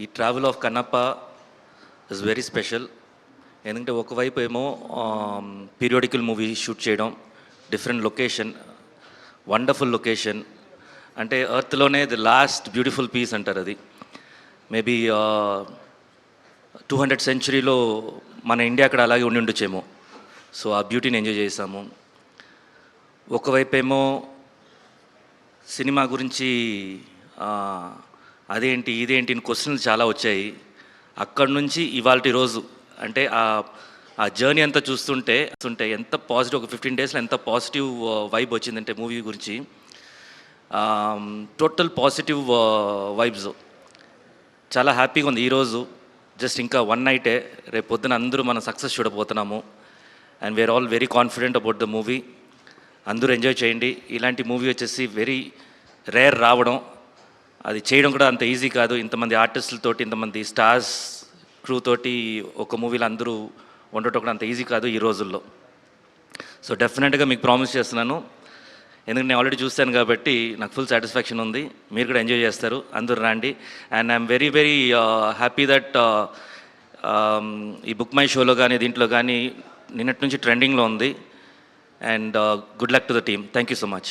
ఈ travel of Kannappa is very special ఎందుకంటే ఒకవైపు ఏమో పీరియాడికల్ మూవీ షూట్ చేయడం డిఫరెంట్ లొకేషన్ వండర్ఫుల్ లొకేషన్ అంటే ఎర్త్లోనే ది లాస్ట్ బ్యూటిఫుల్ పీస్ అంటారు అది. మేబీ టూ హండ్రెడ్ సెంచురీలో మన ఇండియా అక్కడ అలాగే ఉండి ఉండొచ్చేమో. సో ఆ బ్యూటీని ఎంజాయ్ చేసాము ఒకవైపు ఏమో సినిమా గురించి అదేంటి ఇదేంటి క్వశ్చన్లు చాలా వచ్చాయి. అక్కడి నుంచి ఇవాళ రోజు అంటే ఆ ఆ జర్నీ అంతా చూస్తుంటే చూస్తుంటే ఎంత పాజిటివ్ ఒక ఫిఫ్టీన్ డేస్లో ఎంత పాజిటివ్ వైబ్ వచ్చిందంటే మూవీ గురించి. టోటల్ పాజిటివ్ వైబ్స్ చాలా హ్యాపీగా ఉంది. ఈరోజు జస్ట్ ఇంకా వన్ నైటే రేపు పొద్దున అందరూ మనం సక్సెస్ చూడబోతున్నాము. And we're all very confident about the movie అందరూ ఎంజాయ్ చేయండి. ఇలాంటి మూవీ వచ్చేసి వెరీ రేర్ రావడం అది చేయడం కూడా అంత ఈజీ కాదు. ఇంతమంది ఆర్టిస్టులతోటి ఇంతమంది స్టార్స్ క్రూ తోటి ఒక మూవీలో అందరూ ఉండటం కూడా అంత ఈజీ కాదు ఈ రోజుల్లో. సో డెఫినెట్గా మీకు ప్రామిస్ చేస్తున్నాను. ఎందుకంటే నేను ఆల్రెడీ చూశాను కాబట్టి నాకు ఫుల్ సాటిస్ఫాక్షన్ ఉంది. మీరు కూడా ఎంజాయ్ చేస్తారు. అందరూ రండి. And I'm very very happy that ఈ బుక్ మై షోలో కానీ దీంట్లో కానీ నిన్నటి నుంచి ట్రెండింగ్లో ఉంది. And good luck to the team thank you so much